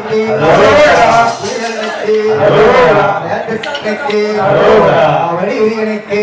வீரனுக்கு வீரனுக்கு அவடி வீரனுக்கு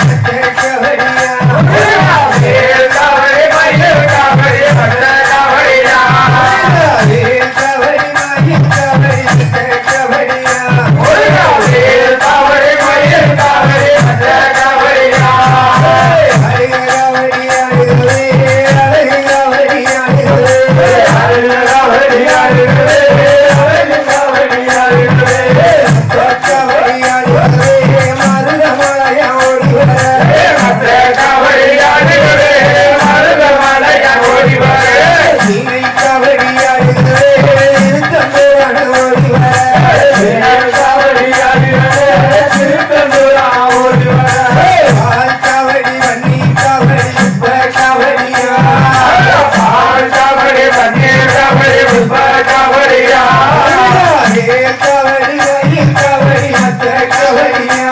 Thank you. கவரி கவரி மத்த கவரியா